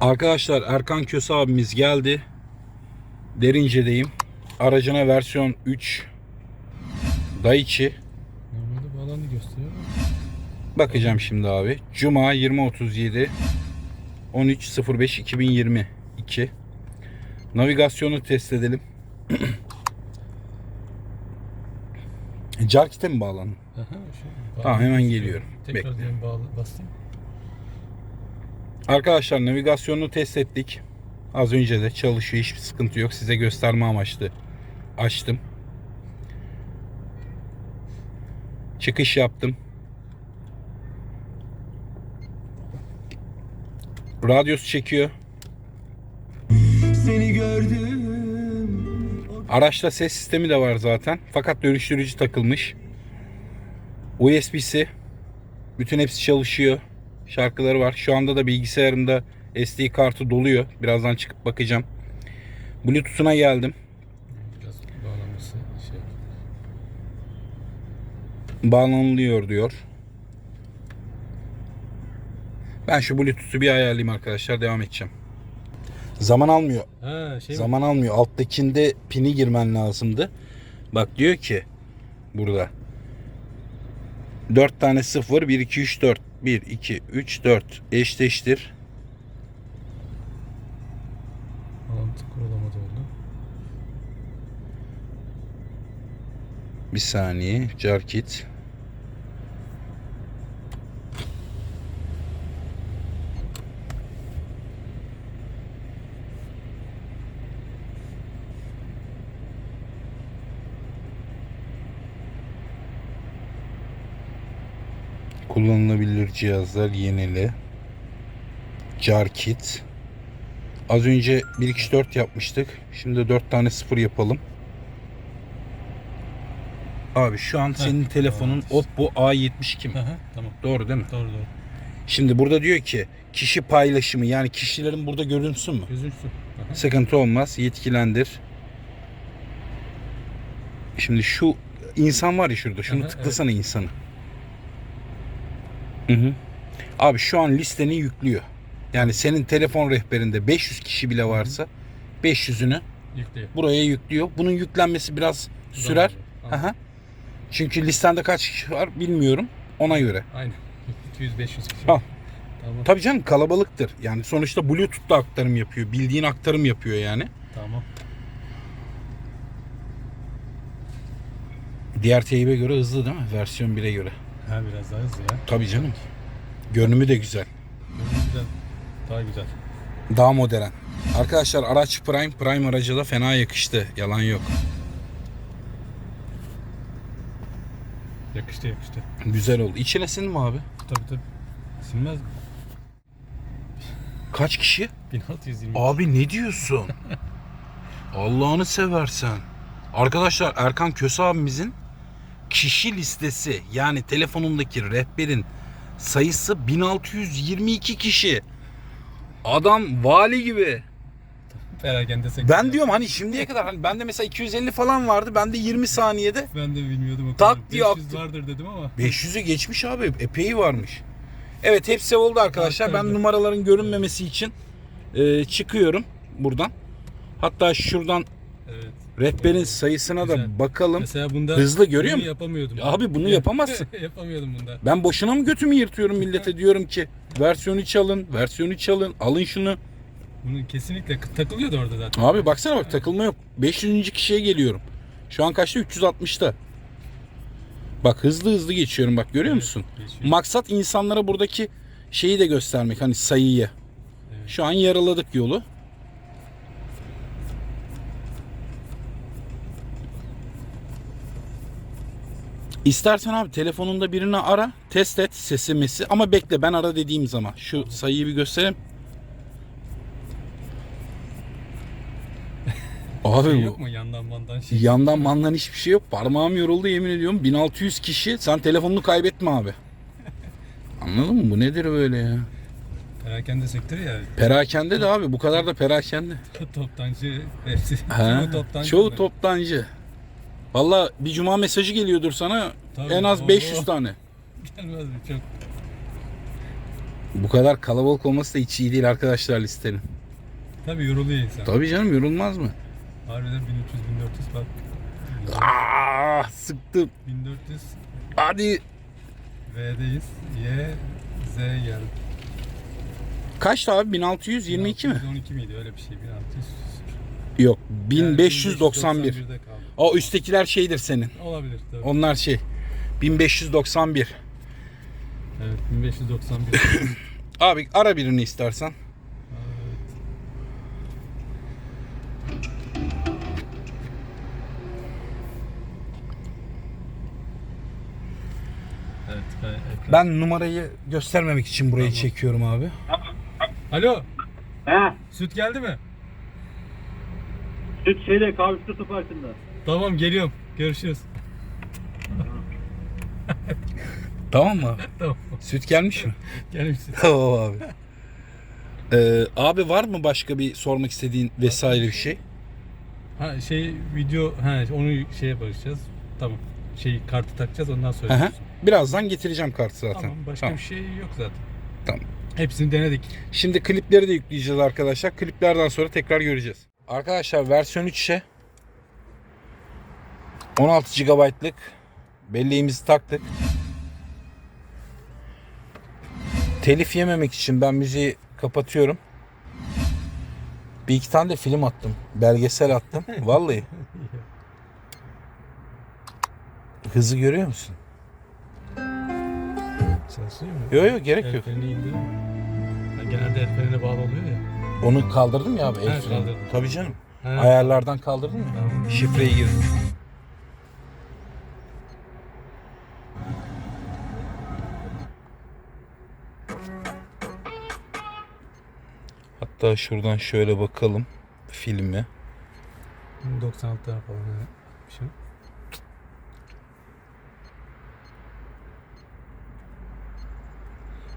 Arkadaşlar Erkan Köse abimiz geldi. Derince'deyim. Aracına versiyon 3 Daichi. Normalde bağlandı gösteriyor. Bakacağım şimdi abi. Cuma 2037 13.05 2022 Navigasyonu test edelim. Jarkit'e mi bağlanın? Aha, şu- Tamam, hemen geliyorum. Tekrar Bekle. diyelim bağlı bastım. Arkadaşlar navigasyonunu test ettik. Az önce de çalışıyor. Hiçbir sıkıntı yok. Size gösterme amaçlı açtım. Çıkış yaptım. Radyosu çekiyor. Seni gördüm Araçta ses sistemi de var zaten. Fakat dönüştürücü takılmış. USB'si. Bütün hepsi çalışıyor. Şarkıları var. Şu anda da bilgisayarımda SD kartı doluyor. Birazdan çıkıp bakacağım. Bluetooth'una geldim. Şey. Bağlanılıyor diyor. Ben şu Bluetooth'u bir ayarlayayım arkadaşlar. Devam edeceğim. Zaman almıyor. Ha şey mi? Zaman almıyor. Alttakinde pini girmen lazımdı. Bak diyor ki burada 4 tane 0 1 2 3 4 1 2 3 4 eşleştir. Bağlantı kurulamadı oldu. Bir saniye. Jarkit. Kullanılabilir cihazlar yenile. Jarkit. Az önce 1 2 4 yapmıştık. Şimdi 4 tane 0 yapalım. Abi şu an senin telefonun Oppo A72 mi? Aha, tamam. Doğru değil mi? Doğru doğru. Şimdi burada diyor ki kişi paylaşımı yani kişilerin burada görünsün mü? Gözüksün. Aha. Sıkıntı olmaz. Yetkilendir. Şimdi şu insan var ya şurada. Şunu Aha, tıklasana insanı. Hı hı. Abi şu an listeni yüklüyor. Yani senin telefon rehberinde 500 kişi bile varsa 500'ünü Yükle. buraya yüklüyor. Bunun yüklenmesi biraz sürer. Aha. Çünkü listende kaç kişi var bilmiyorum. Ona göre. Aynen. 200-500 kişi. Al. Tamam. Tabii canım kalabalıktır. Yani sonuçta Bluetooth'ta aktarım yapıyor. Bildiğin aktarım yapıyor yani. Tamam. Diğer teybe göre hızlı değil mi? Versiyon 1'e göre. Ha biraz daha hızlı ya. Tabii canım. Görünümü de güzel. Görünümden daha güzel. Daha modern. Arkadaşlar araç Prime. Prime aracı da fena yakıştı. Yalan yok. Yakıştı yakıştı. Güzel oldu. İçine sin mi abi? Tabii tabii. Silmez mi? Kaç kişi? 1620. Abi ne diyorsun? Allah'ını seversen. Arkadaşlar Erkan Köse abimizin kişi listesi yani telefonundaki rehberin sayısı 1622 kişi. Adam vali gibi. Perakende sektör. Ben diyorum hani şimdiye kadar hani bende mesela 250 falan vardı. Bende 20 saniyede Ben de bilmiyordum o Tak kadar. diye 500 attı. vardır dedim ama. 500'ü geçmiş abi. Epey varmış. Evet hepsi oldu arkadaşlar. Ben numaraların görünmemesi için e, çıkıyorum buradan. Hatta şuradan. Rehberin sayısına da Güzel. bakalım. Mesela bunda Hızlı görüyor bunu musun? yapamıyordum. Abi bunu yapamazsın. Yapamıyordum bunda. Ben boşuna mı götümü yırtıyorum millete diyorum ki versiyonu çalın, versiyonu çalın, alın şunu. Bunu kesinlikle takılıyordu orada zaten. Abi baksana bak takılma yok. 500. kişiye geliyorum. Şu an kaçta? 360'ta. Bak hızlı hızlı geçiyorum bak görüyor Evet, musun? geçiyor. Maksat insanlara buradaki şeyi de göstermek hani sayıyı. Şu an yaraladık yolu. İstersen abi telefonunda birini ara, test et sesi mesi ama bekle ben ara dediğim zaman. Şu sayıyı bir göstereyim. Abi Şey yok mu yandan mandan şey? Yandan mandan hiçbir şey yok. Parmağım yoruldu yemin ediyorum. 1600 kişi. Sen telefonunu kaybetme abi. Anladın mı? Bu nedir böyle ya? Perakende sektörü ya. Perakende de abi. Bu kadar da perakende. toptancı hepsi. Ha, Çoğu toptancı. Çoğu toptancı. Valla bir cuma mesajı geliyordur sana. Tabii, en az oo. 500 tane. Gelmez mi çok? Bu kadar kalabalık olması da hiç iyi değil arkadaşlar listenin. Tabii yoruluyor insan. Tabii canım yorulmaz mı? Harbiden 1300 1400 bak. Aa, sıktım. 1400 Hadi. V'deyiz. Y Z geldi. Kaçtı abi? 1622 mi? 12 miydi öyle bir şey 1600. Yok. Yani 1591. 1591'de kaldı. O üsttekiler şeydir senin. Olabilir tabii. Onlar şey. 1591. Evet 1591. Abi ara birini istersen. evet. Evet, ben ekran- Ben numarayı göstermemek için burayı Tamam. çekiyorum abi. Alo, He. süt geldi mi? Süt şeyde kahvesi otoparkında. Tamam geliyorum. Görüşürüz. Tamam mı? Tamam. Süt gelmiş mi? Gelmişsin. Tamam abi. Ee, abi var mı başka bir sormak istediğin vesaire bir şey? Ha şey video ha onu şeye barışacağız. Tamam. Şey kartı takacağız ondan sonra. Birazdan getireceğim kartı zaten. Tamam başka Tamam. bir şey yok zaten. Tamam. Hepsini denedik. Şimdi klipleri de yükleyeceğiz arkadaşlar. Kliplerden sonra tekrar göreceğiz. Arkadaşlar versiyon 3'e 16 GB'lık belleğimizi taktık. Telif yememek için ben müziği kapatıyorum. Bir iki tane de film attım. Belgesel attım. Vallahi. Hızı görüyor musun? Çalışıyor mu? Yok yok gerek yok. Freni indir. Ha, genelde el frenine bağlı oluyor ya. Onu kaldırdım ya abi. el Ha, freni. kaldırdın. Tabii canım. Ha, Ayarlardan kaldırdın mı? Tamam. Şifreyi girdim. Hatta şuradan şöyle bakalım filmi. 96 tane falan. evet. Bir şey.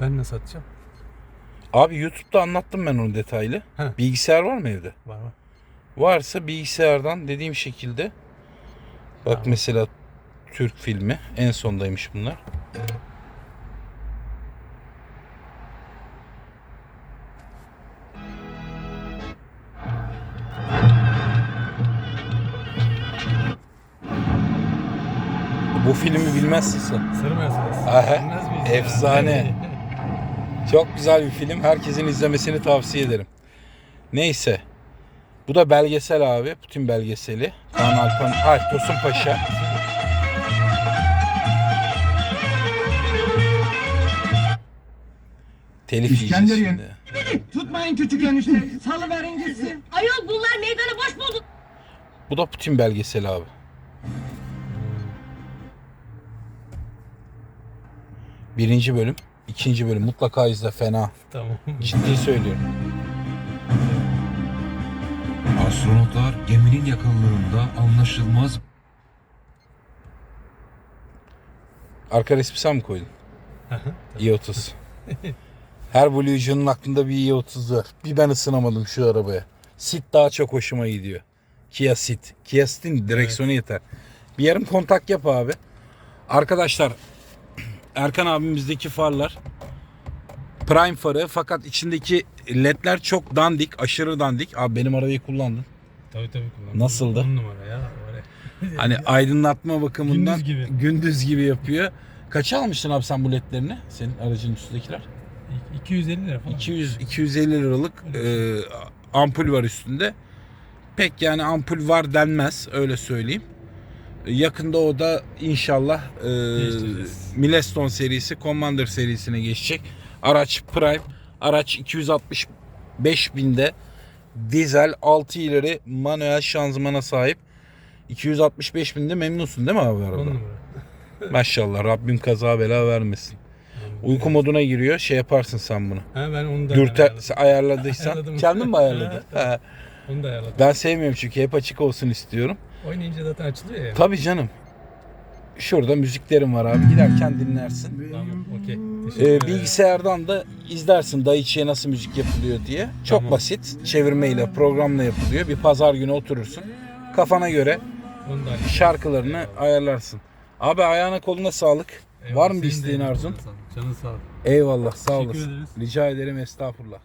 Ben ne satacağım? Abi YouTube'da anlattım ben onu detaylı. Heh. Bilgisayar var mı evde? Var var. Varsa bilgisayardan dediğim şekilde bak Tamam. mesela Türk filmi en sondaymış bunlar. Bu filmi bilmezsin. Aha, Bilmez miyiz efsane. Çok güzel bir film. Herkesin izlemesini tavsiye ederim. Neyse. Bu da belgesel abi. Putin belgeseli. Kaan Alpan, ha, Tosun Paşa. Telif İskender yen- şimdi. Tutmayın küçük enişte. Salıverin gitsin. Ayol bunlar meydanı boş buldu. Bu da Putin belgeseli abi. Birinci bölüm. ikinci bölüm. Mutlaka izle fena. Tamam. Ciddi söylüyorum. Astronotlar geminin yakınlığında anlaşılmaz Arka resmi sen mi koydun? i30. Her Blue Vision'un aklında bir i30 var. Bir ben ısınamadım şu arabaya. Sit daha çok hoşuma gidiyor. Kia Sit. Kia Sit'in direksiyonu yeter. Bir yarım kontak yap abi. Arkadaşlar Erkan abimizdeki farlar Prime farı fakat içindeki ledler çok dandik, aşırı dandik. Abi benim arabayı kullandın. Tabii tabii kullandım. Nasıldı? 10 numara ya. Ya. Hani aydınlatma bakımından Gündüz gibi. gündüz gibi yapıyor. Kaça almıştın abi sen bu ledlerini? Senin aracın üstündekiler? 250 lira falan. 200 250 liralık e, ampul var üstünde. Pek yani ampul var denmez öyle söyleyeyim. Yakında o da inşallah e. Milestone serisi Commander serisine geçecek. Araç Prime. Araç 265 binde dizel 6 ileri manuel şanzımana sahip. 265 binde memnunsun değil mi abi 10 araba? Maşallah Rabbim kaza bela vermesin. Uyku moduna giriyor şey yaparsın sen bunu. Ha ben onu da Dürter ayarladım. ayarladıysan Ayarladım. kendin mi ayarladın? He. Onu da ayarladım. Ben sevmiyorum çünkü hep açık olsun istiyorum. Oynayınca zaten açılıyor ya. Tabii canım. Şurada müziklerim var abi. Giderken dinlersin. Tamam okey. Ee, ederim. bilgisayardan da izlersin Daichi'ye nasıl müzik yapılıyor diye. Çok Tamam. basit. Çevirmeyle, programla yapılıyor. Bir pazar günü oturursun. Kafana göre Onu da ayarladım. şarkılarını ayarlarsın. Abi ayağına koluna sağlık. Var mı bir senin de isteğin eline arzun? sağlık. Canın sağ ol. Eyvallah sağ Teşekkür olasın. ederiz. Rica ederim estağfurullah.